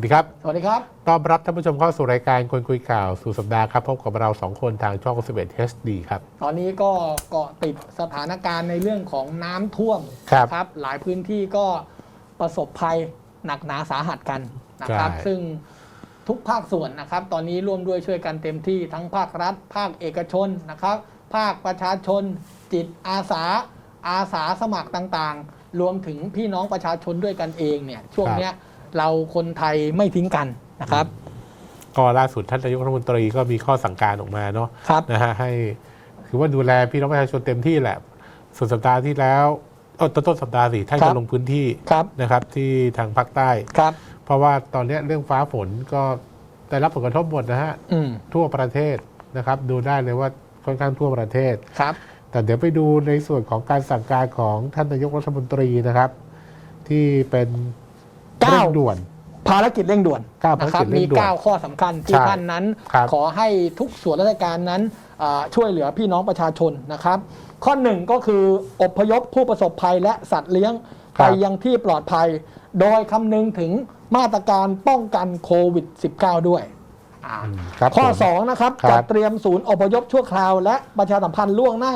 สวัสดีครับ สวัสดีครับ ต้อนรับท่านผู้ชมเข้าสู่รายการคนคุยข่าวสู่สัปดาห์ครับ พบกับเราสองคนทางช่อง11 HD ครับ ตอนนี้ก็เกาะติดสถานการณ์ในเรื่องของน้ำท่วมครับครับ หลายพื้นที่ก็ประสบภัยหนักหนาสาหัสกันนะครับ ใช่ ซึ่งทุกภาคส่วนนะครับ ตอนนี้ร่วมด้วยช่วยกันเต็มที่ทั้งภาครัฐ ภาคเอกชนนะครับ ภาคประชาชน จิตอาสา อาสาสมัครต่างๆ รวมถึงพี่น้องประชาชนด้วยกันเองเนี่ยช่วงเนี้ย เราคนไทยไม่ทิ้งกันนะครับ ก็ล่าสุดท่านนายกรัฐมนตรีก็มีข้อสั่งการออกมาเนาะครับนะฮะให้คือว่าดูแลพี่น้องประชาชนเต็มที่แหละสุดสัปดาห์ที่แล้วเออต้นต้นสัปดาห์สิท่านครัก็บลงพื้นที่ครับนะครับที่ทางภาคใต้ครับ เพราะว่าตอนเนี้ยเรื่องฟ้าฝนก็ได้รับผลกระทบหมดนะฮะอืมทั่วประเทศนะครับ ดูได้เลยว่าค่อนข้างทั่วประเทศครับ แต่เดี๋ยวไปดูในส่วนของการสั่งการของท่านนายกรัฐมนตรีนะครับ ที่เป็น เก้าเร่งด่วน ภารกิจเร่งด่วนเก้าภารนะครักิจเร่มีงด่วน9ข้อสำคัญที่ใช่ท่านนั้น ครับขอให้ทุกส่วนราชการนั้นอ่าช่วยเหลือพี่น้องประชาชนนะครับ ข้อหนึ่งก็คืออพยพผู้ประสบภัยและสัตว์เลี้ยงครัไปบยังที่ปลอดภัย โดยคำนึงถึงมาตรการป้องกันโควิด -19 ด้วยอ่าอืมครับข้อ ผม 2 นะครับครับ จัดเตรียมศูนย์อพยพชั่วคราว และประชาสัมพันธ์ล่วงหน้า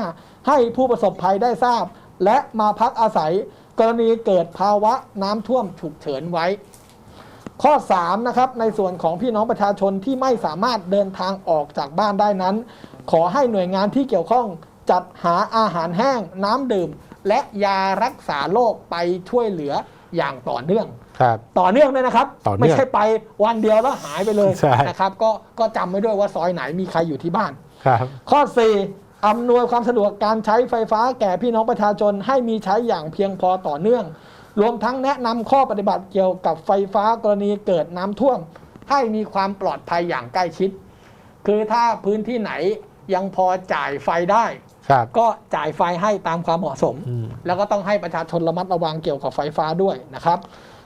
ให้ผู้ประสบภัยได้ทราบ และมาพักอาศัย กรณีเกิดภาวะน้ำท่วมฉุกเฉินไว้ ข้อ3นะครับในส่วนของพี่น้องประชาชนที่ไม่สามารถเดินทางออกจากบ้านได้นั้น ขอให้หน่วยงานที่เกี่ยวข้องจัดหาอาหารแห้ง น้ำดื่ม และยารักษาโรคไปช่วยเหลืออย่างต่อเนื่อง ครับ ต่อเนื่องด้วยนะครับ ต่อเนื่องไม่ใช่ไปวันเดียวแล้วหายไปเลยใช่ นะครับ ก็ก็จำไว้ด้วยว่าซอยไหนมีใครอยู่ที่บ้าน ครับ ข้อ 4 อำนวยความสะดวกการใช้ไฟฟ้าแก่พี่น้องประชาชนให้มีใช้อย่างเพียงพอต่อเนื่อง รวมทั้งแนะนำข้อปฏิบัติเกี่ยวกับไฟฟ้ากรณีเกิดน้ำท่วม ให้มีความปลอดภัยอย่างใกล้ชิด คือถ้าพื้นที่ไหนยังพอจ่ายไฟได้ครับก็จ่ายไฟให้ตามความเหมาะสมอืมแล้วก็ต้องให้ประชาชนระมัดระวังเกี่ยวกับไฟฟ้าด้วยนะครับ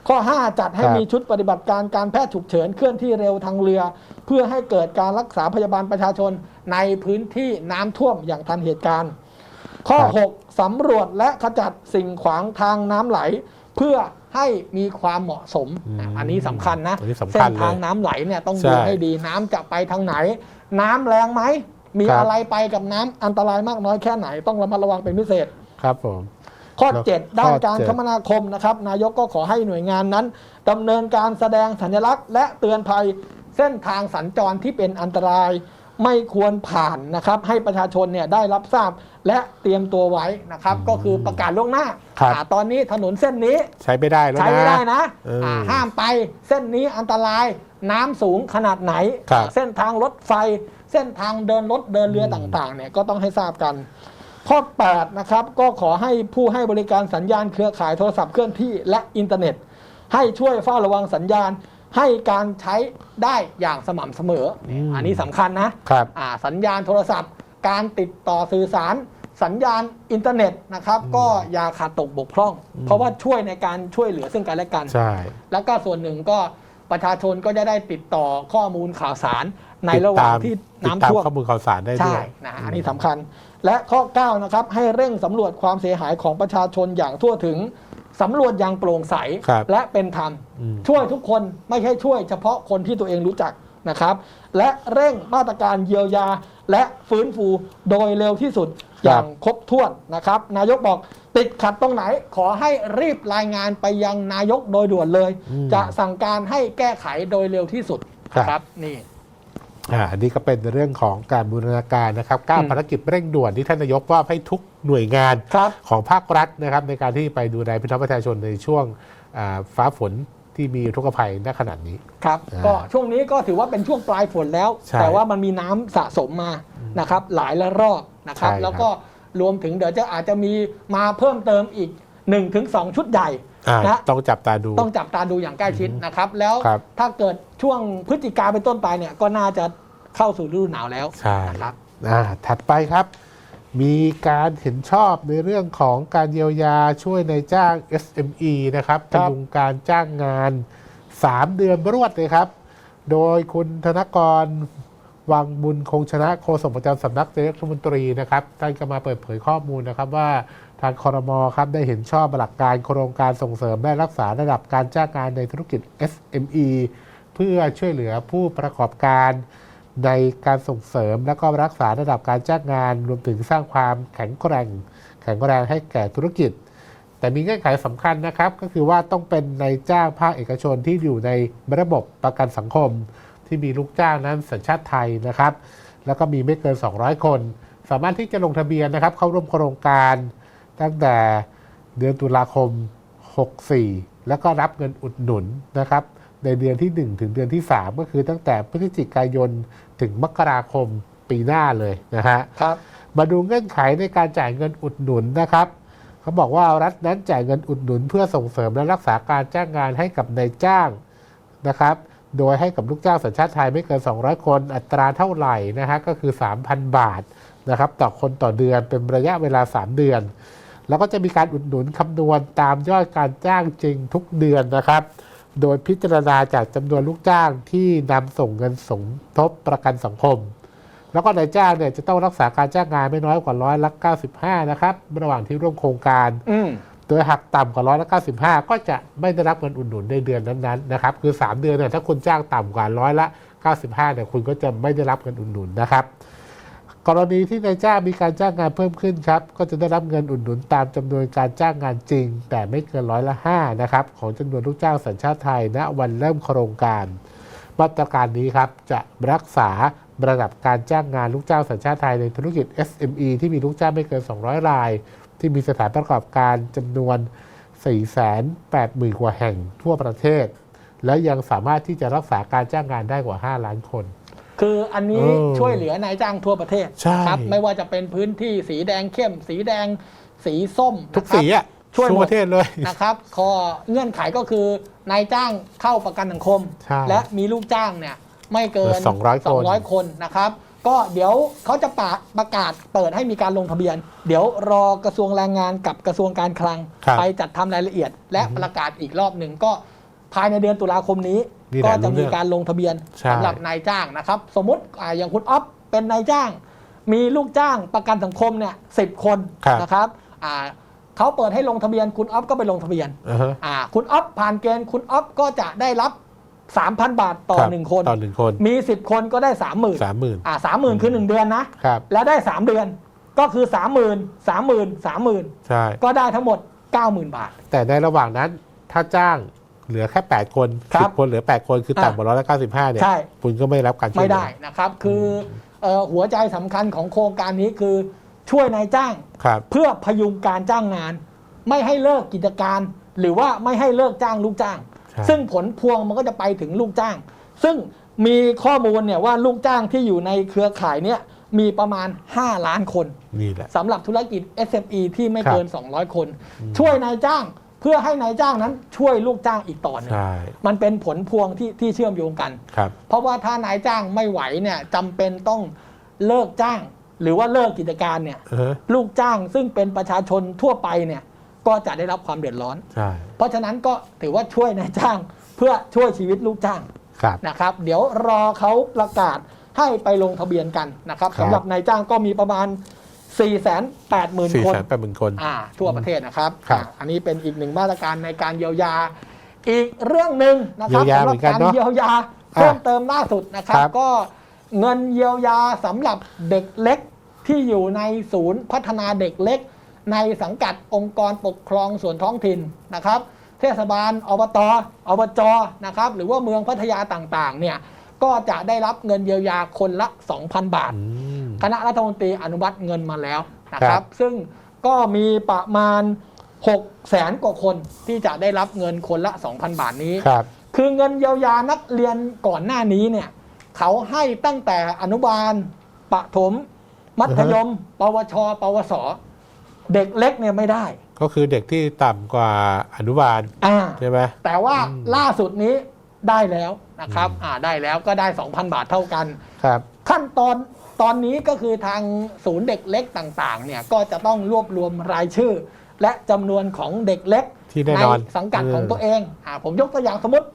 ข้อ 5 จัดให้ครับมีชุดปฏิบัติการการแพทย์ฉุกเฉินเคลื่อนที่เร็วทางเรือ เพื่อให้เกิดการรักษาพยาบาลประชาชนในพื้นที่น้ำท่วมอย่างทันเหตุการณ์ ข้อ 6สำรวจและขจัดสิ่งขวางทางน้ำไหล เพื่อให้มีความเหมาะสมอืมอันนี้สำคัญนะอันนี้สำคัญเส้นทางเลยน้ำไหลเนี่ยต้องใช่ดูให้ดีน้ำจะไปทางไหน น้ำแรงไหมมีครับอะไรไปกับน้ำอันตรายมากน้อยแค่ไหน ต้องระมัดระวังเป็นพิเศษครับผม ข้อแล้ว7ด้านการข้อเจ็ดคมนาคมนะครับ นายกก็ขอให้หน่วยงานนั้นดำเนินการแสดงสัญลักษณ์ และเตือนภัยเส้นทางสัญจรที่เป็นอันตราย ไม่ควรผ่านนะครับ ให้ประชาชนเนี่ยได้รับทราบและเตรียมตัวไว้นะครับ ก็คือประกาศล่วงหน้าครับอ่าตอนนี้ถนนเส้นนี้ใช้ไม่ได้แล้วนะใช้ไม่ได้นะเอออ่าห้ามไปเส้นนี้อันตรายน้ำสูงขนาดไหนครับเส้นทางรถไฟ เส้นทางเดินรถเดินเรือต่างๆเนี่ยก็ต้องให้ทราบกัน ข้อ 8 นะครับ ก็ขอให้ผู้ให้บริการสัญญาณเครือข่ายโทรศัพท์เคลื่อนที่และอินเทอร์เน็ต ให้ช่วยเฝ้าระวังสัญญาณ ให้การใช้ได้อย่างสม่ำเสมออมอันนี้สำคัญนะครับ อ่าสัญญาณโทรศัพท์ การติดต่อสื่อสาร สัญญาณอินเทอร์เน็ตนะครับ ก็อย่าขาดตกบกพร่อง เพราะว่าช่วยในการช่วยเหลือซึ่งกันและกัน ใช่ แล้วก็ส่วนหนึ่งก็ประชาชนก็จะได้ติดต่อข้อมูลข่าวสารในระหว่างที่ติดน้ำตามท่วมข้อมูลข่าวสารได้ด้ใช่วย นะอันนี้สำคัญ และข้อ9นะครับให้เร่งสำรวจความเสียหายของประชาชนอย่างทั่วถึงสำรวจอย่างโปร่งใสครับและเป็นธรรม อืม ช่วยทุกคนไม่ใช่ช่วยเฉพาะคนที่ตัวเองรู้จักนะครับ และเร่งมาตรการเยียวยา และฟื้นฟูโดยเร็วที่สุดอย่างครบถ้วนนะครับ นายกบอกติดขัดตรงไหนขอให้รีบรายงานไปยังนายกโดยด่วนเลย อืมจะสั่งการให้แก้ไขโดยเร็วที่สุดครับนะครับนี่ อ่าอันนี้ก็เป็นเรื่องของการบูรณาการนะครับก้าอืมภารกิจเร่งด่วนที่ท่านนายกว่าให้ทุกหน่วยงานครับของภาครัฐนะครับ ในการที่ไปดูแลพี่น้องประชาชนในช่วงอ่าฟ้าฝนที่มีอุทกภัยณขนาดนี้ครับอ่าก็ช่วงนี้ก็ถือว่าเป็นช่วงปลายฝนแล้วใช่แต่ว่ามันมีน้ำสะสมมานะครับ หลายละรอบนะครับใช่ครับ แล้วก็รวมถึงเดี๋ยวจะอาจจะมีมาเพิ่มเติมอีก 1-2 ชุดใหญ่อ่า นะต้องจับตาดู ต้องจับตาดูอย่างใกล้ชิดนะครับ แล้วครับถ้าเกิดช่วงพฤศจิกาเป็นต้นไปเนี่ยก็น่าจะเข้าสู่ฤดูหนาวแล้วใช่นะครับอ่าถัดไปครับ มีการเห็นชอบในเรื่องของการเยียวยาช่วยในายจ้าง SME นะครับครัพบยุงการจ้างงาน 3 เดือนรวดเลยครับ โดยคุณธนกรวังบุญคงชนะโฆษกประจำสำนักนายกรัฐมนตรีนะครับท่านก็มาเปิดเผยข้อมูลนะครับว่า ทางคอรมอครับได้เห็นชอบหลักการโครงการส่งเสริมและรักษาระดับการจ้างงานในธุรกิจ SME เพื่อช่วยเหลือผู้ประกอบการในการส่งเสริมและก็รักษาระดับการจ้างงาน รวมถึงสร้างความแข็งแกร่ง แข็งแรงให้แก่ธุรกิจ แต่มีเงื่อนไขสำคัญนะครับ ก็คือว่าต้องเป็นในายจ้างภาคเอกชนที่อยู่ในระบบประกันสังคม ที่มีลูกจ้างนั้นสัญชาติไทยนะครับ แล้วก็มีไม่เกิน 200 คน สามารถที่จะลงทะเบียนนะครับ เข้าร่วมโครงการ ตั้งแต่เดือนตุลาคม 64 แล้วก็รับเงินอุดหนุนนะครับ ในเดือนที่ 1 ถึงเดือนที่ 3 ก็คือตั้งแต่พฤศจิกายนถึงมกราคมปีหน้าเลยนะฮะครับมาดูเงื่อนไขในการจ่ายเงินอุดหนุนนะครับเขาบอกว่ารัฐนั้นจ่ายเงินอุดหนุน เพื่อส่งเสริมและรักษาการจ้างงานให้กับนายจ้างนะครับ โดยให้กับลูกจ้างสัญชาติไทยไม่เกิน 200 คนอัตราเท่าไหร่นะฮะก็คือ 3,000 บาทนะครับต่อคนต่อเดือนเป็นระยะเวลา 3 เดือน แล้วก็จะมีการอุดหนุนคำนวณตามยอดการจ้างจริงทุกเดือนนะครับ โดยพิจารณาจากจำนวนลูกจ้างที่นำส่งเงินสมทบประกันสังคม แล้วก็นายจ้างเนี่ยจะต้องรักษาการจ้างงานไม่น้อยกว่าร้อยละ95 นะครับ ระหว่างที่ร่วมโครงการอืมโดยหักต่ำกว่าร้อยละ95 ก็จะไม่ได้รับเงินอุดหนุนในเดือนนั้นๆนะครับ คือ 3 เดือนเนี่ยถ้าคุณจ้างต่ำกว่าร้อยละ 95เนี่ยคุณก็จะไม่ได้รับเงินอุดหนุนนะครับ กรณีที่นายจ้างมีการจ้างงานเพิ่มขึ้นครับ ก็จะได้รับเงินอุดหนุนตามจำนวนการจ้างงานจริง แต่ไม่เกินร้อยละ5นะครับของจำนวนลูกจ้างสัญชาติไทยณวันเริ่มโครงการ มาตรการนี้ครับจะรักษาระดับการจ้างงานลูกจ้างสัญชาติไทยในธุรกิจ SME ที่มีลูกจ้างไม่เกิน 200 ราย ที่มีสถานประกอบการจำนวน 480,000 กว่าแห่งทั่วประเทศ และยังสามารถที่จะรักษาการจ้างงานได้กว่า 5 ล้านคน คืออันนี้เออช่วยเหลือนายจ้างทั่วประเทศใช่ครับไม่ว่าจะเป็นพื้นที่สีแดงเข้ม สีแดง สีส้มทุกนะครับ สีอะช่วยหมด ทั่วประเทศเลย นะครับข้อเงื่อนไขก็คือนายจ้างเข้าประกันสังคม ใช่และมีลูกจ้างเนี่ยไม่เกิน200คน 200 คนนะครับ ก็เดี๋ยวเขาจะประประกาศเปิดให้มีการลงทะเบียน เดี๋ยวรอกระทรวงแรงงานกับกระทรวงการคลัง ครับไปจัดทำรายละเอียด และอือฮึประกาศอีกรอบหนึ่งก็ภายในเดือนตุลาคมนี้นี่แห ก็ละจะรู้เรื่มีองการลงทะเบียนใช่สำหรับนายจ้างนะครับ สมมติอ่าอย่างคุณอ๊อฟเป็นนายจ้าง มีลูกจ้างประกันสังคมเนี่ยสิบคนครับนะครับอ่าเขาเปิดให้ลงทะเบียนคุณอ๊อฟก็ไปลงทะเบียนอ่าฮะอ่าคุณอ๊อฟผ่านเกณฑ์คุณอ๊อฟก็จะได้รับ3,000บาทต่อรับหนึ่งคนต่อหนึ่งคน มี10คนก็ได้30,000สามหมื่นอ่าสามหมื่นคือ1เดือนนะครับแล้วได้3เดือนก็คือ30,000 30,000 30,000ใช่ก็ได้ทั้งหมด90,000บาท แต่ในระหว่างนั้นถ้าจ้าง เหลือแค่ 8 คนครับ 10คนเหลือ 8 คนคือต่ำกว่าร้อยละ95เนี่ยใช่ คุณก็ไม่ได้รับการช่วยไม่เหลือได้นะครับ คือเอ่อหัวใจสำคัญของโครงการนี้คือช่วยนายจ้าง ครับ เพื่อพยุงการจ้างงาน ไม่ให้เลิกกิจการ หรือว่าไม่ให้เลิกจ้างลูกจ้าง ใช่ ซึ่งผลพวงมันก็จะไปถึงลูกจ้าง ซึ่งมีข้อมูลเนี่ยว่าลูกจ้างที่อยู่ในเครือข่ายเนี่ยมีประมาณ 5 ล้านคนนี่แหละ สำหรับธุรกิจ SME ที่ไม่ครับเกิน 200 คน ช่วยนายจ้าง เพื่อให้นายจ้างนั้นช่วยลูกจ้างอีกต่อหนึ่งใช่ มันเป็นผลพวงที่ที่เชื่อมโยงกัน ครับ เพราะว่าถ้านายจ้างไม่ไหวเนี่ยจำเป็นต้องเลิกจ้าง หรือว่าเลิกกิจการเนี่ย เออลูกจ้างซึ่งเป็นประชาชนทั่วไปเนี่ยก็จะได้รับความเดือดร้อน ใช่ เพราะฉะนั้นก็ถือว่าช่วยนายจ้าง เพื่อช่วยชีวิตลูกจ้างครับ นะครับ เดี๋ยวรอเขาประกาศให้ไปลงทะเบียนกันนะครับครับ สำหรับนายจ้างก็มีประมาณ 4 8 0 0 0สี่0แสนคนแปดหมื่นคน อ่าทั่วประเทศนะครับครับ อ่าอันนี้เป็นอีกหนึ่งมาตรการในการเยียวยา อีกเรื่องหนึ่งนะครับเยียวยาสำหเหมืรัอนกันการเนอะเยียวยาเพิ่มเติมล่าสุดนะครับ ครับ ก็เงินเยียวยาสำหรับเด็กเล็กที่อยู่ในศูนย์พัฒนาเด็กเล็ก ในสังกัดองค์กรปกครองส่วนท้องถิ่นนะครับ เทศบาลอบตอบจนะครับ หรือว่าเมืองพัทยาต่างๆเนี่ยก็จะได้รับเงินเยียวยาคนละ 2,000 บาท อืม คณะรัฐมนตรีอนุมัติเงินมาแล้วนะคครัรับบซึ่งก็มีประมาณ 6 แสนกว่าคนที่จะได้รับเงินคนละ 2,000 บาทนี้ครับคือเงินเยียวยานักเรียนก่อนหน้านี้เนี่ยเขาให้ตั้งแต่อนุบาลปถม มัธยม ปวช ปวส เด็กเล็กเนี่ยไม่ได้ ก็คือเด็กที่ต่ำกว่าอนุบาลอ่าใช่ไหมแต่ว่าอืมล่าสุดนี้ได้แล้วนะครับอืมอ่าได้แล้วก็ได้ 2,000 บาทเท่ากันครับ ขั้นตอน ตอนนี้ก็คือทางศูนย์เด็กเล็กต่างๆเนี่ยก็จะต้องรวบรวมรายชื่อ และจำนวนของเด็กเล็กที่แน่นอน สังกัดของตัวเเองอ่าผมยกตัวอย่างสมมติ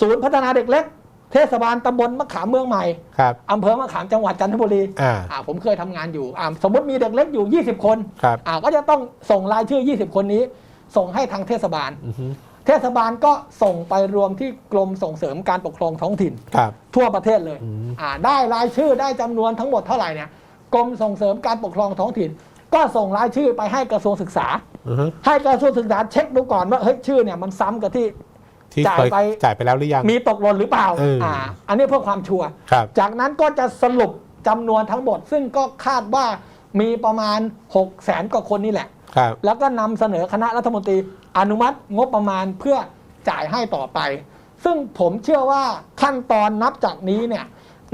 ศูนย์พัฒนาเด็กเล็ก เทศบาลตำบลมะขามเมืองใหม่ครับ อำเภอมะขามจังหวัดจันทบุรีอ่า อ่าผมเคยทำงานอยู่อ่าสมมติมีเด็กเล็กอยู่ 20 คนครับ อ่าก็จะต้องส่งรายชื่อ 20 คนนี้ ส่งให้ทางเทศบาล อือฮึ เทศบาลก็ส่งไปรวมที่กรมส่งเสริมการปกครองท้องถิ่น ครับ ทั่วประเทศเลยอืม อ่าได้รายชื่อได้จำนวนทั้งหมดเท่าไหร่เนี่ยกรมส่งเสริมการปกครองท้องถิ่น ก็ส่งรายชื่อไปให้กระทรวงศึกษา อือฮึให้กระทรวงศึกษาเช็คดูก่อนว่าเฮ้ยชื่อเนี่ยมันซ้ำกับที่ ที่จ่ายเคยไป จ่ายไปแล้วหรือยัง มีตกหล่นหรือเปล่าเอออ่อ่าอันนี้เพื่อความชัวร์ ครับ จากนั้นก็จะสรุปจำนวนทั้งหมด ซึ่งก็คาดว่ามีประมาณ 6 0แสนกว่าคนนี่แหละ ครับ แล้วก็นำเสนอคณะรัฐมนตรี อนุมัติงบประมาณเพื่อจ่ายให้ต่อไป ซึ่งผมเชื่อว่าขั้นตอนนับจากนี้เนี่ย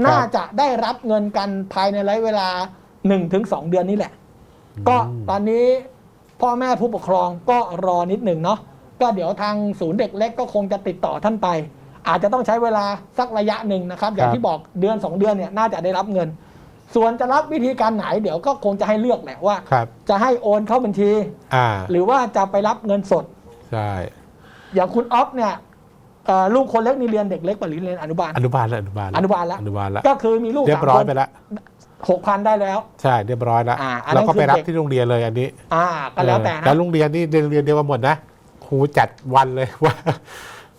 น่าจะได้รับเงินกันภายในระยะเวลา 1-2 เดือนนี้แหละ ก็ตอนนี้พ่อแม่ผู้ปกครองก็รอนิดหนึ่งเนาะก็เดี๋ยวทางศูนย์เด็กเล็กก็คงจะติดต่อท่านไป อาจจะต้องใช้เวลาสักระยะหนึ่งนะครับ อย่างที่บอกเดือน 2 เดือนเนี่ยน่าจะได้รับเงิน ส่วนจะรับวิธีการไหนเดี๋ยวก็คงจะให้เลือกแหละว่า ครับ จะให้โอนเข้าบัญชี อ่า หรือว่าจะไปรับเงินสด ใช่ อย่างคุณออฟเนี่ยเอ่อลูกคนเล็กนี่เรียนเด็กเล็กกว่าหรือเรียนอนุบาล อนุบาลแล้วอนุบาลอนุบาลแล้ว อนุบาลแล้วก็คือมีลูกเรียสามบร้อคยนไปแล้วหกพันได้แล้ว ใช่เรียบร้อยแล้วอ่าอันนั้นเราก็ไปรับคือเด็ก ที่โรงเรียนเลยอันนี้อ่าก็แล้วแต่เออนะ แล้วโรงเรียนนี่เรียนโรงเรียนเดียวกันหมดนะครูจัดวันเลยว่า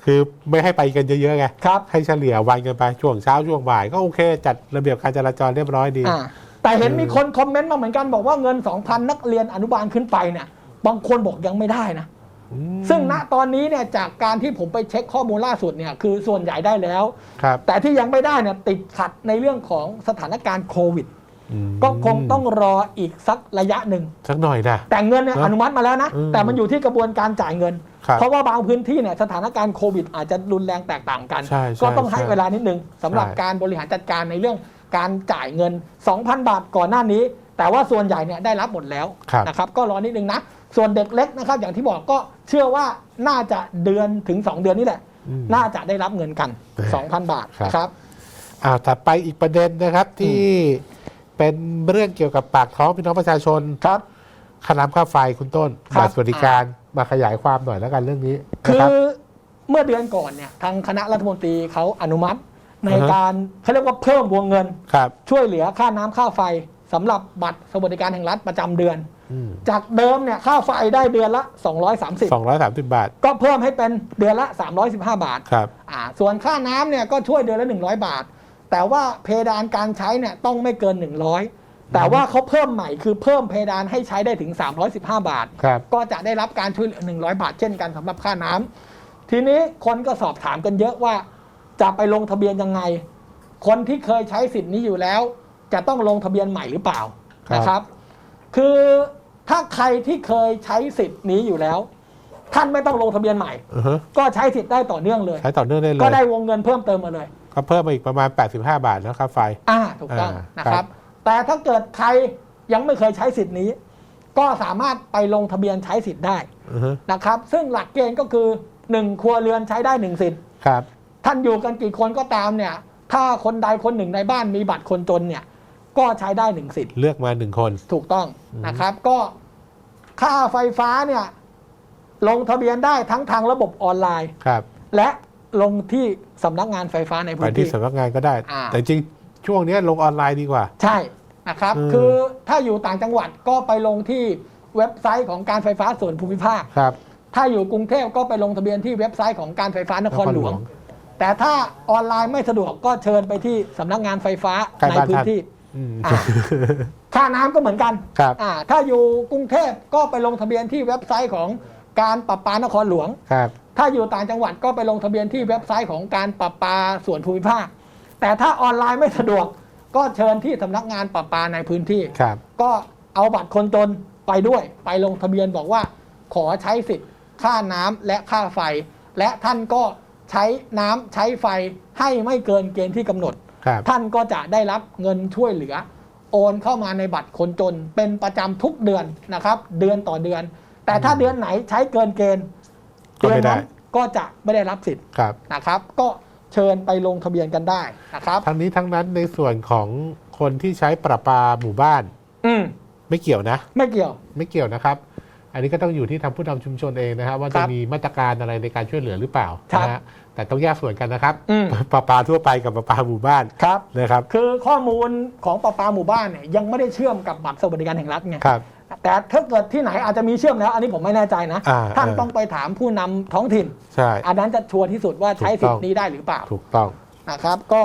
คือไม่ให้ไปกันเยอะๆไงครับให้เฉลี่ยวันกันไปช่วงเช้าช่วงบ่ายก็โอเค จัดระเบียบการจราจรเรียบร้อยดี อ่าแต่เห็นมีคนคอมเมนต์มาเหมือนกันบอกว่าเงิน 2,000 นักเรียนอนุบาลขึ้นไปเนี่ยบางคนบอกยังไม่ได้นะ อืมซึ่งณตอนนี้เนี่ยจากการที่ผมไปเช็คข้อมูลล่าสุดเนี่ยคือส่วนใหญ่ได้แล้ว ครับแต่ที่ยังไม่ได้เนี่ยติดขัดในเรื่องของสถานการณ์โควิด อืมก็คงต้องรออีกสักระยะหนึ่ง สักหน่อยนะ แต่เงินเนี่ยเนอะอนุมัติมาแล้วนะ อืม แต่มันอยู่ที่กระบวนการจ่ายเงินครับ เพราะว่าบางพื้นที่เนี่ยสถานการณ์โควิด อาจจะรุนแรงแตกต่างกันใช่ใช่ก็ต้องให้ใช่เวลานิดนึงสำหรับใช่การบริหารจัดการในเรื่องการจ่ายเงิน 2,000 บาทก่อนหน้านี้ แต่ว่าส่วนใหญ่เนี่ยได้รับหมดแล้วครับนะครับก็รอนิดนึงนะ ส่วนเด็กเล็กนะครับอย่างที่บอกก็เชื่อว่าน่าจะเดือนถึง 2 เดือนนี่แหละอืมน่าจะได้รับเงินกันเออ2,000 บาทครับนะครับอ่าถัดไปอีกประเด็นนะครับที่เป็นเรื่องเกี่ยวกับปากท้องพี่น้องประชาชนครับค่าน้ำค่าไฟคุณต้นครับบัตรสวัสดิการ มาขยายความหน่อยแล้วกันเรื่องนี้คืนะอรับเมื่อเดือนก่อนเนี่ยทางคณะรัฐมนตรีเขาอนุมัติ ในอ่าฮะ การเขาเรียกว่าเพิ่มวงเงิน ครับ ช่วยเหลือค่าน้ำค่าไฟสำหรับบัตรสวัสดิการแห่งรัฐประจำเดือน อืมจากเดิมเนี่ยค่าไฟได้เดือนละ230สองร้อยสามสิบบาทก็เพิ่มให้เป็นเดือนละ 315 บาทครับ อ่าส่วนค่าน้ำเนี่ยก็ช่วยเดือนละ 100 บาท แต่ว่าเพดานการใช้เนี่ยต้องไม่เกิน 100 แต่ว่าเขาเพิ่มใหม่คือเพิ่มเพดานให้ใช้ได้ถึง 315 บาท ครับ ก็จะได้รับการช่วยเหลือ100 บาทเช่นกันสำหรับค่าน้ำทีนี้คนก็สอบถามกันเยอะว่า จะไปลงทะเบียนยังไง คนที่เคยใช้สิทธิ์นี้อยู่แล้ว จะต้องลงทะเบียนใหม่หรือเปล่าครับ นะครับ คือถ้าใครที่เคยใช้สิทธิ์นี้อยู่แล้ว ท่านไม่ต้องลงทะเบียนใหม่ อือฮะก็ใช้สิทธิ์ได้ต่อเนื่องเลย ใช้ต่อเนื่องได้เลก็ยได้วงเงินเพิ่มเติมมาเลย ก็เพิ่มมาอีกประมาณ 85 บาทแล้วค่าไฟ อ่าถูกต้องอ่านนะคครัรับบ แต่ถ้าเกิดใครยังไม่เคยใช้สิทธิ์นี้ ก็สามารถไปลงทะเบียนใช้สิทธิ์ได้อือฮะนะครับ ซึ่งหลักเกณฑ์ก็คือ1ครัวเรือนใช้ได้1สิทธิ์ ครับ ท่านอยู่กันกี่คนก็ตามเนี่ย ถ้าคนใดคนหนึ่งในบ้านมีบัตรคนจนเนี่ย ก็ใช้ได้1สิทธิ์เลือกมาหนึ่งคน ถูกต้องอืมนะครับ ก็ค่าไฟฟ้าเนี่ย ลงทะเบียนได้ทั้งทางระบบออนไลน์ ครับและลงที่สำนักงานไฟฟ้าในไปพื้นที่ที่ สำนักงานก็ได้ อ่า แต่จริง ช่วงนี้ลงออนไลน์ดีกว่า ใช่นะครับ อืม คือถ้าอยู่ต่างจังหวัดก็ไปลงที่เว็บไซต์ของการไฟฟ้าส่วนภูมิภาค ครับ ถ้าอยู่กรุงเทพก็ไปลงทะเบียนที่เว็บไซต์ของการไฟฟ้านครหลวงแต่ถ้าออนไลน์ไม่สะดวกก็เชิญไปที่สำนักงานไฟฟ้าใกล้ในบ้านพื้นท่าน ที่ อืม อ่าค่าน้ำก็เหมือนกันครับ อ่าถ้าอยู่กรุงเทพก็ไปลงทะเบียนที่เว็บไซต์ของการประปานครหลวง ครับ ถ้าอยู่ต่างจังหวัดก็ไปลงทะเบียนที่เว็บไซต์ของการประปาส่วนภูมิภาค แต่ถ้าออนไลน์ไม่สะดวก ก็เชิญที่สำนักงานประปาในพื้นที่ ครับ ก็เอาบัตรคนจนไปด้วย ไปลงทะเบียนบอกว่า ขอใช้สิทธิ์ ค่าน้ำและค่าไฟ และท่านก็ใช้น้ำใช้ไฟให้ไม่เกินเกณฑ์ที่กำหนด ครับ ท่านก็จะได้รับเงินช่วยเหลือ โอนเข้ามาในบัตรคนจนเป็นประจำทุกเดือนนะครับ เดือนต่อเดือน แต่ถ้าเดือนไหนใช้เกินเกณฑ์ก็เดือนไม่ได้ นั้นก็จะไม่ได้รับสิทธิ์ครับ นะครับ ก็ เชิญไปลงทะเบียนกันได้นะครับทั้งนี้ทั้งนั้นในส่วนของคนที่ใช้ประปาหมู่บ้าน อืมไม่เกี่ยวนะ ไม่เกี่ยว ไม่เกี่ยวนะครับ อันนี้ก็ต้องอยู่ที่ทางผู้นำชุมชนเองนะครับ ว่าครัจะบมีมาตรการอะไรในการช่วยเหลือหรือเปล่าครับนะฮะแต่ต้องแยกส่วนกันนะครับอืมปลาปลาทั่วไปกับปลาปลาหมู่บ้านครับนะครับ คือข้อมูลของประปาหมู่บ้านเนี่ยยังไม่ได้เชื่อมกับบัตรสวัสดิการแห่งรัฐไงครับ แต่ถ้าเกิดที่ไหนอาจจะมีเชื่อมแล้ว อันนี้ผมไม่แน่ใจนะ อ่าท่านอ่าต้องไปถามผู้นำท้องถิ่น ใช่ อันนั้นจะชัวร์ที่สุดว่าใช้ถูสิกทต้องธิ์นี้ได้หรือเปล่าถูกต้อง นะครับ ก็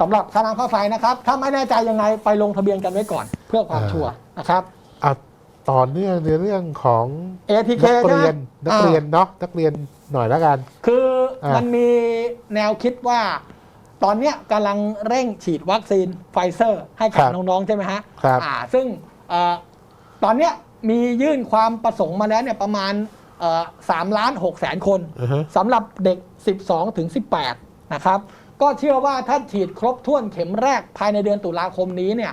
สำหรับค่าน้ำค่าไฟนะครับ ถ้าไม่แน่ใจยังไงไปลงทะเบียนกันไว้ก่อน เพื่อความอ่า ชัวร์นะครับ อะต่อเนื่องในเรื่องของ ATK นักเรียนใช่ไหมนักเรียนเนาะนักเรียนหน่อยแล้วกัน คืออามั มันมีแนวคิดว่า ตอนเนี้ยกำลังเร่งฉีดวัคซีนไฟเซอร์ให้กับครับน้อง ๆ ใช่ไหมฮะครับ อ่าซึ่งเอ่อ ตอนเนี้ยมียื่นความประสงค์มาแล้วเนี่ยประมาณสามล้านหกแสนคนอือฮึสำหรับเด็ก 12 ถึง 18 นะครับ ก็เชื่อว่าถ้าฉีดครบถ้วนเข็มแรกภายในเดือนตุลาคมนี้เนี่ย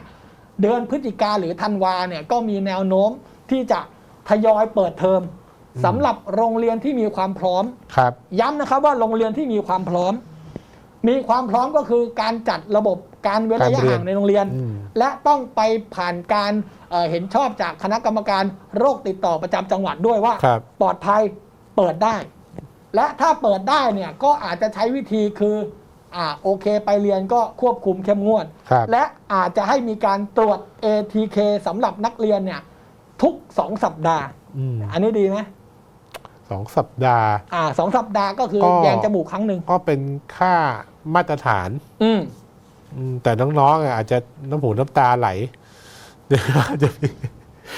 เดือนพฤศจิกาหรือธันวาเนี่ยก็มีแนวโน้มที่จะทยอยเปิดเทอมสำหรับโรงเรียนที่มีความพร้อมครับย้ำนะครับว่าโรงเรียนที่มีความพร้อม มีความพร้อมก็คือการจัดระบบ การเว้นระยะการเรียนห่างในโรงเรียนอืมและต้องไปผ่านการเอ่อเห็นชอบจากคณะกรรมการโรคติดต่อประจำจังหวัดด้วยว่าครับปลอดภัยเปิดได้ และถ้าเปิดได้เนี่ยก็อาจจะใช้วิธีคืออ่าโอเคไปเรียนก็ควบคุมเข้มงวดครับและอาจจะให้มีการตรวจ ATK สำหรับนักเรียนเนี่ยทุก2สัปดาห์อืมอันนี้ดีไหมสองสัปดาห์ อ่าสองสัปดาห์ก็คือก็แยงจมูกครั้งหนึ่งก็เป็นค่ามาตรฐาน อืมอืม แต่น้องๆอะอาจจะน้ำหูน้ำตาไหลเดี๋ยวอาจจะมี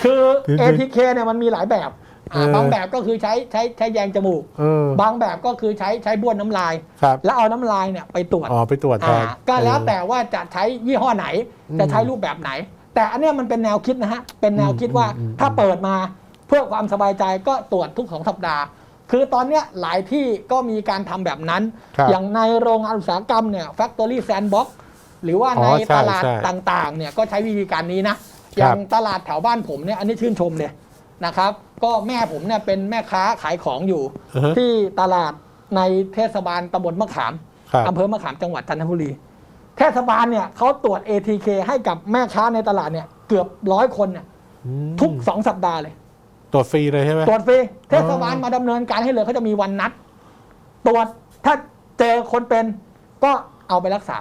คือคือ ATK เนี่ยมันมีหลายแบบอ่าเออบางแบบก็คือใช้ใช้ใช้แยงจมูก เออ บางแบบก็คือใช้ใช้บ้วนน้ำลาย ครับ แล้วเอาน้ำลายเนี่ยไปตรวจอ๋อไปตรวจแทอ่านก็แล้วแต่ว่าจะใช้ยี่ห้อไหนอืมจะใช้รูปแบบไหน แต่อันเนี้ยมันเป็นแนวคิดนะฮะ เป็นแนวคิดว่าอืมอืมถ้าเปิดมาเพื่อความสบายใจก็ตรวจทุกสองสัปดาห์ คือตอนเนี้ยหลายที่ก็มีการทำแบบนั้น ครับอย่างในโรงงานอุตสาหกรรมเนี่ย Factory Sandbox หรือว่าอ๋ในอใช่ตลาดใช่ต่างๆเนี่ยก็ใช้วิธีการนี้นะอย่างตลาดแถวบ้านผมเนี่ยอันนี้ชื่นชมเลยนะครับ ก็แม่ผมเนี่ยเป็นแม่ค้าขายของอยู่อือฮะที่ตลาดในเทศบาลตำบลมะขามครับอำเภอมะขามจังหวัดจันทบุรี เทศบาลเนี่ยเขาตรวจ ATK ให้กับแม่ค้าในตลาดเนี่ยเกือบร้อยคนเนี่ยอืมทุกสองสัปดาห์เลย ตรวจฟรีเลยใช่ไหมตรวจฟรีเทศบาลมาดำเนินการให้เลยเขาจะมีวันนัด ตรวจถ้าเจอคนเป็นก็เอาไปรักษา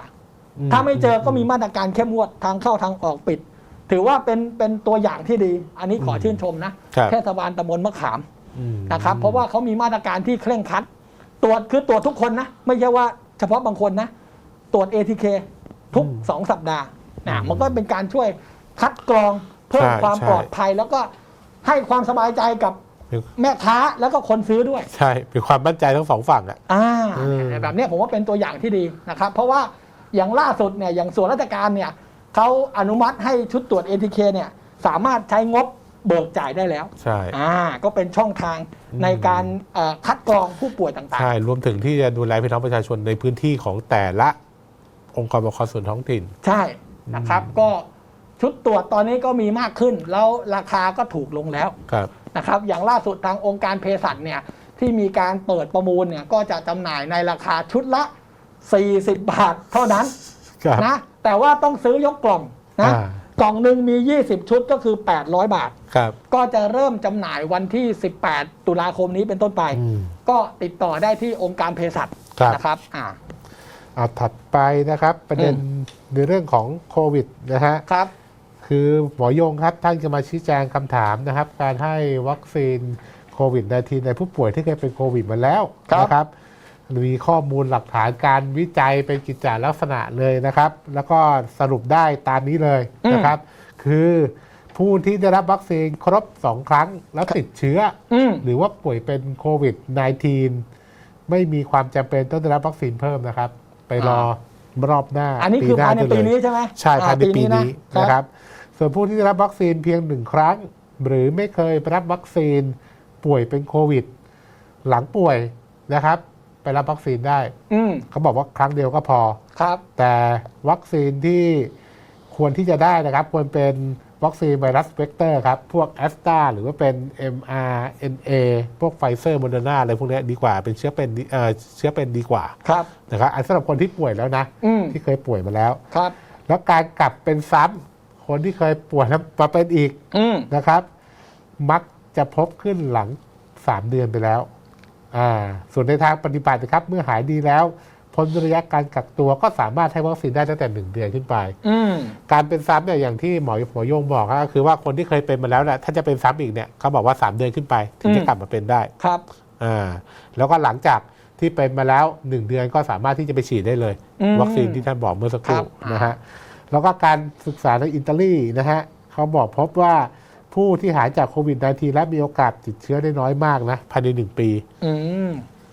ถ้าไม่เจอก็มีมาตรการเข้มงวดทางเข้าทางออกปิด ถือว่าเป็นเป็นตัวอย่างที่ดี อันนี้ขอชื่นชมนะครับ เทศบาลตำบลมะขามอืมนะครับ เพราะว่าเขามีมาตรการที่เคร่งครัด ตรวจคือตรวจทุกคนนะ ไม่ใช่ว่าเฉพาะบางคนนะ ตรวจ ATK ทุก 2 สัปดาห์นะมันก็เป็นการช่วยคัดกรองเพิ่มความปลอดภัยแล้วก็ให้ความสบายใจกับเป็นแม่ค้าแล้วก็คนซื้อด้วย ใช่เป็นความมั่นใจทั้งสองฝั่งอะอ่าอืมเนี่ยแบบเนี้ยผมว่าเป็นตัวอย่างที่ดีนะครับ เพราะว่า อย่างล่าสุดเนี่ยอย่างส่วนราชการเนี่ยเขาอนุมัติให้ชุดตรวจ ATK เนี่ยสามารถใช้งบเบิกจ่ายได้แล้ว ใช่ อ่า ก็เป็นช่องทางอืมในการเอ่อคัดกรองผู้ป่วยต่างใช่ รวมถึงที่จะดูแลพี่น้องประชาชนในพื้นที่ของแต่ละองค์กรปกครองส่วนท้องถิ่นๆใช่นะครับก็ชุดตรวจตอนนี้ก็มีมากขึ้น แล้วราคาก็ถูกลงแล้วครับ นะครับ อย่างล่าสุดทางองค์การเภสัชเนี่ยที่มีการเปิดประมูลเนี่ยก็จะจำหน่ายในราคาชุดละ 40 บาทเท่านั้นครับนะแต่ว่าต้องซื้อยกกล่องนะอ่ากล่องหนึ่งมี 20 ชุดก็คือ 800 บาท ครับ ก็จะเริ่มจำหน่ายวันที่ 18 ตุลาคมนี้เป็นต้นไป อืมก็ติดต่อได้ที่องค์การเภสัชครับ นะครับอ่า เอาถัดไปนะครับ ประเด็นในเรื่องของโควิดนะฮะ ครับ คือหมอยงครับท่านจะมาชี้แจงคำถามนะครับ การให้วัคซีนโควิด -19 ในผู้ป่วยที่เคยเป็นโควิดมาแล้วครับ นะครับ มีข้อมูลหลักฐานการวิจัยเป็นกิจจาลักษณะเลยนะครับ แล้วก็สรุปได้ตามนี้เลยนะครับ คือผู้ที่ได้รับวัคซีนครบ 2 ครั้งแล้วติดเชื้ออืมหรือว่าป่วยเป็นโควิด -19 ไม่มีความจำเป็นต้องได้รับวัคซีนเพิ่มนะครับ ไปรอรอบหน้า อันนี้คือหภายในได้ปีเลยนี้ใช่ไหมใช่ภายในปีนี้อ่านะครับ ส่วนผู้ที่ได้รับวัคซีนเพียงหนึ่งครั้ง หรือไม่เคยไปรับวัคซีนป่วยเป็นโควิด หลังป่วยนะครับ ไปรับวัคซีนได้ อืมเขาบอกว่าครั้งเดียวก็พอ ครับ แต่วัคซีนที่ควรที่จะได้นะครับ ควรเป็นวัคซีนไวรัสเวกเตอร์ครับ พวกแอสตราหรือว่าเป็น mRNA พวกไฟเซอร์โมเดอร์นาอะไรพวกเนี้ยดีกว่าเป็นเชื้อเป็นดีเอ่อเชื้อเป็นดีกว่าครับ นะครับอันสำหรับคนที่ป่วยแล้วนะ อืมที่เคยป่วยมาแล้ว ครับ แล้วการกลับเป็นซ้ำคนที่เคยป่วยแล้วมาเป็นอีกอืมนะครับ มักจะพบขึ้นหลัง 3 เดือนไปแล้วอ่า ส่วนในทางปฏิบัตินะครับ เมื่อหายดีแล้วพ้นระยะการกักตัวก็สามารถให้วัคซีนได้ตั้งแต่1เดือนขึ้นไปอืมการเป็นซ้ำเนี่ยอย่างที่หมอหมอโยงบอกก็คือว่าคนที่เคยเป็นมาแล้วเนี่ยถ้าจะเป็นซ้ำอีกเนี่ยเขาบอกว่า3เดือนขึ้นไปถึงจะอืมกลับมาเป็นได้ครับอ่าแล้วก็หลังจากที่เป็นมาแล้ว1เดือนก็สามารถที่จะไปฉีดได้เลยอืมวัคซีนที่ท่านบอกเมื่อสักครู่ครับนะฮะแล้วก็การศึกษาในอิตาลีนะฮะเขาบอกพบว่า ผู้ที่หายจากโควิด -19 และมีโอกาสติดเชื้อได้น้อยมากนะภายในหนึ่งปีอืม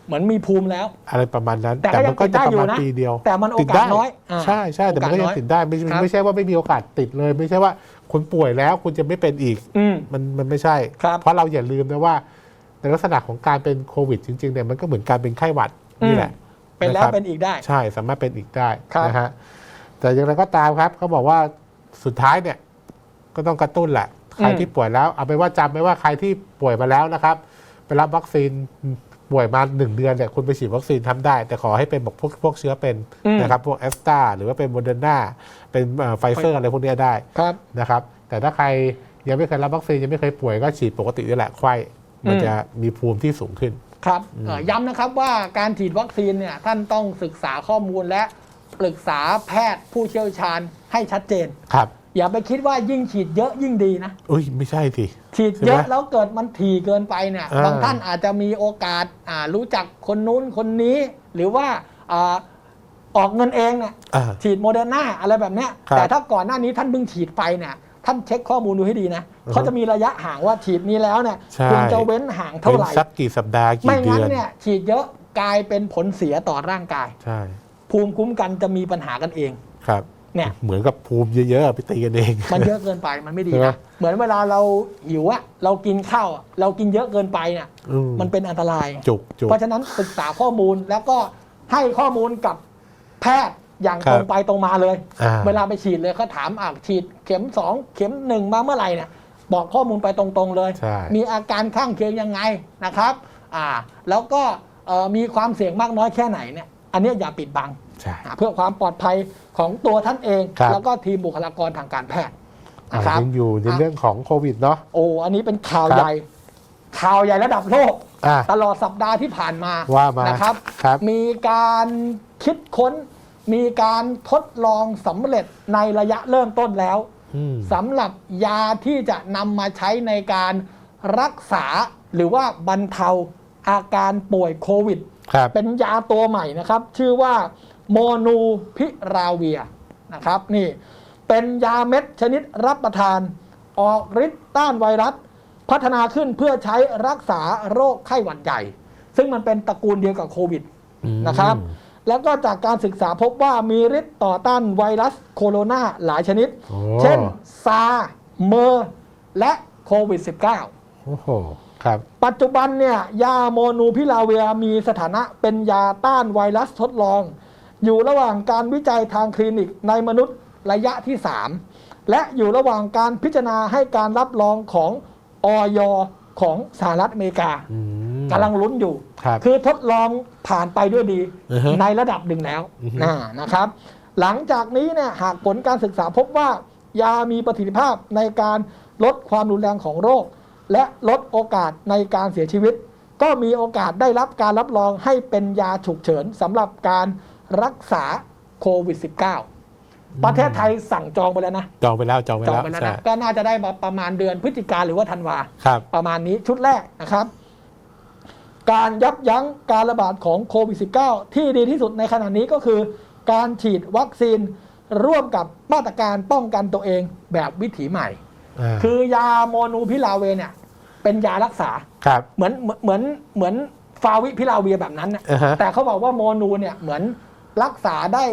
เหมือนมีภูมิแล้ว อะไรประมาณนั้น แต่ก็มันก็จะประมาณยังติดได้อยู่นะปีเดียวแต่มันโอติดกาสได้น้อยอ่าใช่ใช่แต่มันก็ยังโอกาสน้อยติดได้ไม่ครับ ไม่ใช่ว่าไม่มีโอกาสติดเลย ไม่ใช่ว่าคุณป่วยแล้วคุณจะไม่เป็นอีก อืม มันมันไม่ใช่ ครับเพราะเราอย่าลืมนะว่า ในลักษณะของการเป็นโควิดจริงๆเนี่ยมันก็เหมือนการเป็นไข้หวัดนี่แหละเป็นแล้วนะครับเป็นอีกได้ ใช่สามารถเป็นอีกได้ครับ นะฮะแต่อย่างไรก็ตามครับเขาบอกว่าสุดท้ายเนี่ยก็ต้องกระตุ้นแหละ ใครที่ป่วยแล้วเอาไปนว่าจำไว้ว่าใครที่ป่วยมาแล้วนะครับ ไปรับวัคซีนป่วยมาหนึ่งเดือนเนี่ยคุณไปฉีดวัคซีนทำได้ แต่ขอให้เป็นบอกพวกพวกเชื้อเป็นอืมนะครับพวกแอสตราหรือว่าเป็นโมเดอร์นาเป็นไฟเซอร์อะไรพวกเนี้ยได้ครับนะครับ แต่ถ้าใครยังไม่เคยรับวัคซีนยังไม่เคยป่วยก็ฉีดปกตินี่แหละไข้มันอืมจะมีภูมิที่สูงขึ้นครับเอ่อย้ำนะครับว่าการฉีดวัคซีนเนี่ยท่านต้องศึกษาข้อมูลและปรึกษาแพทย์ผู้เชี่ยวชาญให้ชัดเจนครับ อย่าไปคิดว่ายิ่งฉีดเยอะยิ่งดีนะ อุ้ยไม่ใช่สิ ฉีดใช่ไหมเยอะแล้วเกิดมันถี่เกินไปเนี่ยอ่า บางท่านอาจจะมีโอกาสอ่ารู้จักคนนู้นคนนี้ หรือว่าอาออกเงินเองเนี่ยอ่า ฉีดโมเดอร์นาอะไรแบบเนี้ยครับแต่ถ้าก่อนหน้านี้ท่านเพิ่งฉีดไปเนี่ยท่านเช็คข้อมูลดูให้ดีนะอือฮึเขาจะมีระยะห่างว่าฉีดนี้แล้วเนี่ยใช่ คุณจะเว้นห่างเท่าไหร่เป็นสักกี่สัปดาห์ไม่กี่เดืงั้นอนเนี่ยฉีดเยอะกลายเป็นผลเสียต่อร่างกาย ใช่ภูมิคุ้มกันจะมีปัญหากันเอง ครับ เนี่ยเหมือนกับภูมิเยอะๆไปตีกันเอง มันเยอะเกินไปมันไม่ดีใช่ไหมนะเหมือนเวลาเราหิวอะเรากินข้าวอะเรากินเยอะเกินไปเนี่ยอืมันเป็นอันตรายจุกจุกเพราะฉะนั้นศึกษาข้อมูลแล้วก็ให้ข้อมูลกับแพทย์อย่างครับตรงไปตรงมาเลยอ่าเวลาไปฉีดเลยเขาถามอะฉีดเข็มสองเข็มหนึ่งมาเมื่อไหร่เนี่ยบอกข้อมูลไปตรงๆเลยใช่มีอาการข้างเคียงยังไงนะครับอ่าแล้วก็เอ่อมีความเสี่ยงมากน้อยแค่ไหนเนี่ยอันเนี้ยอย่าปิดบังใช่อ่าเพื่อความปลอดภัย ของตัวท่านเอง ครับ แล้วก็ทีมบุคลากรทางการแพทย์อ่านะครับ ยังอยู่ในอะ เรื่องของโควิดเนาะ โอ้อันนี้เป็นข่าวครับ ใหญ่ ข่าวใหญ่ระดับโลก อ่าตลอดสัปดาห์ที่ผ่านมาว่ามานะครับ ครับ มีการคิดค้น มีการทดลองสำเร็จในระยะเริ่มต้นแล้วอืมสำหรับยาที่จะนำมาใช้ในการรักษาหรือว่าบรรเทาอาการป่วยโควิด ครับ เป็นยาตัวใหม่นะครับ ชื่อว่า โมนูพิราเวียนะครับนี่เป็นยาเม็ดชนิดรับประทาน ออกฤทธิ์ต้านไวรัส พัฒนาขึ้นเพื่อใช้รักษาโรคไข้หวัดใหญ่ ซึ่งมันเป็นตระกูลเดียวกับโควิดอืมนะครับแล้วก็จากการศึกษาพบว่ามีฤทธิ์ต่อต้านไวรัสโคโรนาหลายชนิดโอ้เช่นซาร์เมอร์ และโควิด -19 โอ้โหครับ ปัจจุบันเนี่ยยาโมนูพิลาเวียมีสถานะเป็นยาต้านไวรัสทดลอง อยู่ระหว่างการวิจัยทางคลินิกในมนุษย์ระยะที่ 3 และอยู่ระหว่างการพิจารณาให้การรับรองของออยของสหรัฐอเมริกาอืมกำลังลุ้นอยู่ครับคือทดลองผ่านไปด้วยดีอือฮึในระดับหนึ่งแล้วอือฮึนะนะครับ หลังจากนี้เนี่ยหากผลการศึกษาพบว่ายามีประสิทธิภาพในการลดความรุนแรงของโรค และลดโอกาสในการเสียชีวิต ก็มีโอกาสได้รับการรับรองให้เป็นยาฉุกเฉินสำหรับการ รักษาโควิด -19 ประเทศไทยสั่งจองไปแล้วนะ จองไปแล้วจองไปจองแล้วไปแล้วใช่นะก็น่าจะได้มาประมาณเดือนพฤศจิกาหรือว่าธันวา ครับ ประมาณนี้ชุดแรกนะครับ การยับยั้งการระบาดของโควิด -19 ที่ดีที่สุดในขณะนี้ก็คือ การฉีดวัคซีนร่วมกับมาตรการป้องกันตัวเองแบบวิถีใหม่ อ่าคือยาโมนูพิลาเวเนี่ย เป็นยารักษา ครับเหมือนเหมือนเหมือนฟาวิพิลาเวียแบบนั้นน่ะอ่าฮะ แต่เขาบอกว่าโมนูเนี่ยเหมือน รักษาได้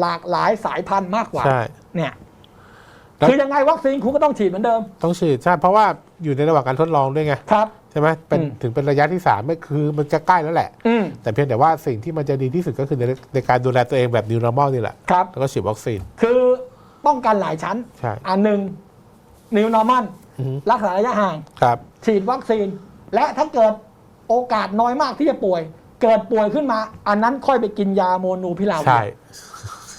หลากหลายสายพันธุ์มากกว่า ใช่ เนี่ย แล้วคือยังไงวัคซีนคุณก็ต้องฉีดเหมือนเดิม ต้องฉีดใช่เพราะว่าอยู่ในระหว่างการทดลองด้วยไง ครับ ใช่ไหมเป็นอืม ถึงเป็นระยะที่สามไม่คือมันจะใกล้แล้วแหละ อืมแต่เพียงแต่ว่าสิ่งที่มันจะดีที่สุดก็คือในในการดูแลตัวเองแบบ new normal นี่แหละ ครับ แล้วก็ฉีดวัคซีน คือป้องกันหลายชั้น ใช่ อันหนึ่งนิวนอร์มันอือฮึ รักษาระยะห่าง ครับ ฉีดวัคซีน และถ้าเกิดโอกาสน้อยมากที่จะป่วย เกิดป่วยขึ้นมา อันนั้นค่อยไปกินยาโมนูพิลาเวีใช่ย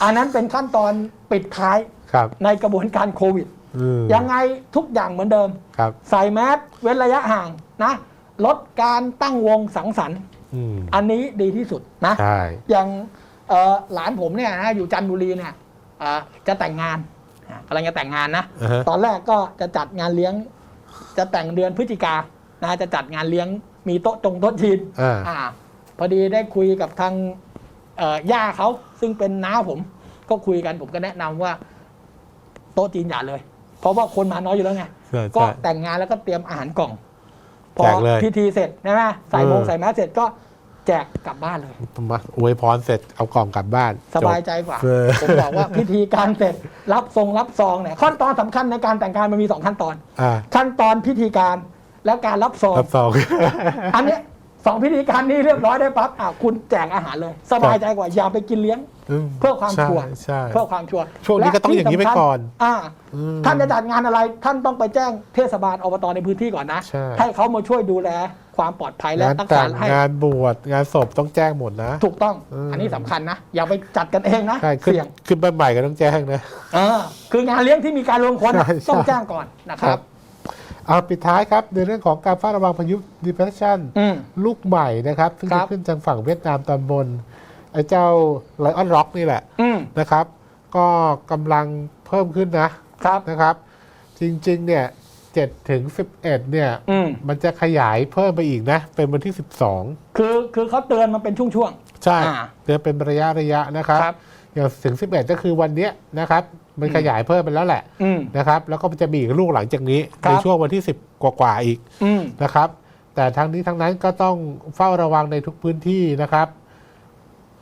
อันนั้นเป็นขั้นตอนปิดท้ายครับในกระบวนการโควิด อืมยังไงทุกอย่างเหมือนเดิม ครับใส่แมสเว้นระยะห่างนะลดการตั้งวงสังสรรค์ อืมอันนี้ดีที่สุดนะ ใช่อย่างเอ่อหลานผมเนี่ยนะอยู่จันทบุรีเนี่ยเอ่อจะแต่งงานอ่ากำลังจะแต่งงานนะ อ่าฮะ ตอนแรกก็จะจัดงานเลี้ยง จะแต่งเดือนพฤศจิกานะจะจัดงานเลี้ยงมีโต๊ะจงโต๊ะจีนอ่า อ่า พอดีได้คุยกับทางเอ่อย่าเขาซึ่งเป็นน้าผม ก็คุยกันผมก็แนะนำว่า โต๊ะจีนอย่าเลย เพราะว่าคนมาน้อยอยู่แล้วไงใช่ก็ใช่แต่งงานแล้วก็เตรียมอาหารกล่อง พอแจกเลยพิธีเสร็จใช่ไหมใส่โมงเออใส่แมสเสร็จก็แจกกลับบ้านเลยมาอวยพรเสร็จเอากล่องกลับบ้าน สบายจใจกว่าเออผมบอกว่าพิธีการเสร็จรับทรงรับซองเนี่ยขั้นตอนสำคัญในการแต่งงานมันมีสองขั้นตอนอ่าขั้นตอนพิธีการและการรับซองรับสองอันเนี้ย สองพิธีการนี้เรียบร้อยได้ปั๊บอะคุณแจกอาหารเลย สบายใจกว่าอย่าไปกินเลี้ยงมเพื่อความใช่ชัวร์ใช่เพื่อความชัวร์ช่วงนี้ก็ต้องอย่างนี้ไว้และที่สำคัญก่อนอ่าอืมท่านจะจัดงานอะไรท่านต้องไปแจ้งเทศบาลอบตในพื้นที่ก่อนนะใช่ให้เขามาช่วยดูแลความปลอดภัยและงานรักแต่ษางให้งานบวชงานศพต้องแจ้งหมดนะ ถูกต้อง อืม อันนี้สำคัญนะ อย่าไปจัดกันเองนะใช่ขึ้นเสี่ยงขึ้นบ้านใหม่ก็ต้องแจ้งนะ เออคืองานเลี้ยงที่มีการรวมคนอะใช่ใช่ต้องแจ้งก่อนนะครับ เอาปิดท้ายครับ ในเรื่องของการเฝ้าระวังพายุ depression อืม ลูกใหม่นะครับซึ่งครัจะบ ขึ้นทางฝั่งเวียดนามตอนบน ไอ้เจ้าไลออนร็อกนี่แหละอืมนะครับ ก็กำลังเพิ่มขึ้นนะครับ นะครับ จริง ๆ เนี่ย7ถึง11 เนี่ย อืม มันจะขยายเพิ่มไปอีกนะ เป็นวันที่คือคือเขาเตือนมาเป็นช่วง12ใช่อ่าเตือนเป็นระยะระยะนะครับครับ อย่างถึง 11 ก็คือวันเนี้ยนะครับ มันอืมขยายเพิ่มไปแล้วแหละๆอืม นะครับ แล้วก็จะมีอีกลูกหลังจากนี้ครับ ในช่วงวันที่ 10 กว่าๆอีกอืม นะครับ แต่ทั้งนี้ทั้งนั้นก็ต้องเฝ้าระวังในทุกพื้นที่นะครับ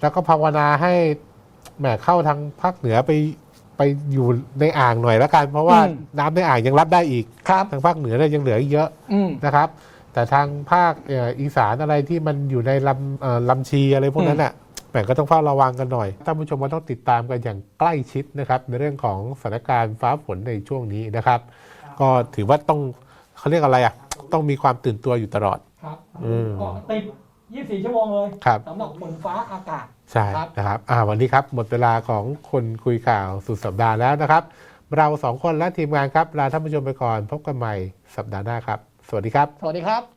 แล้วก็ภาวนาให้แหมเข้าทางภาคเหนือไปไปอยู่ในอ่างหน่อยละกัน เพราะว่าอืม น้ำในอ่างยังรับได้อีก ครับ ทางภาคเหนือเนี่ยยังเหลืออีกเยอะอืม นะครับ แต่ทางภาคเอ่ออีสานอะไรที่มันอยู่ในลำเอ่อลำชีอะไรพวกนั้นน่ะ แหมก็ต้องเฝ้าระวังกันหน่อย ท่านผู้ชมก็ต้องติดตามกันอย่างใกล้ชิดนะครับ ในเรื่องของสถานการณ์ฟ้าฝนในช่วงนี้นะครับ ก็ถือว่าต้องเขาเรียกอะไรอะ ต้องมีความตื่นตัวอยู่ตลอด ครับอืมก็ติด 24 ชั่วโมงเลยครับ สำหรับฝนฟ้าอากาศ ใช่ครับ นะครับอ่าวันนี้ครับ หมดเวลาของคนคุยข่าวสุดสัปดาห์แล้วนะครับ เราสองคนและทีมงานครับ ลาท่านผู้ชมไปก่อน พบกันใหม่สัปดาห์หน้าครับ สวัสดีครับ สวัสดีครับ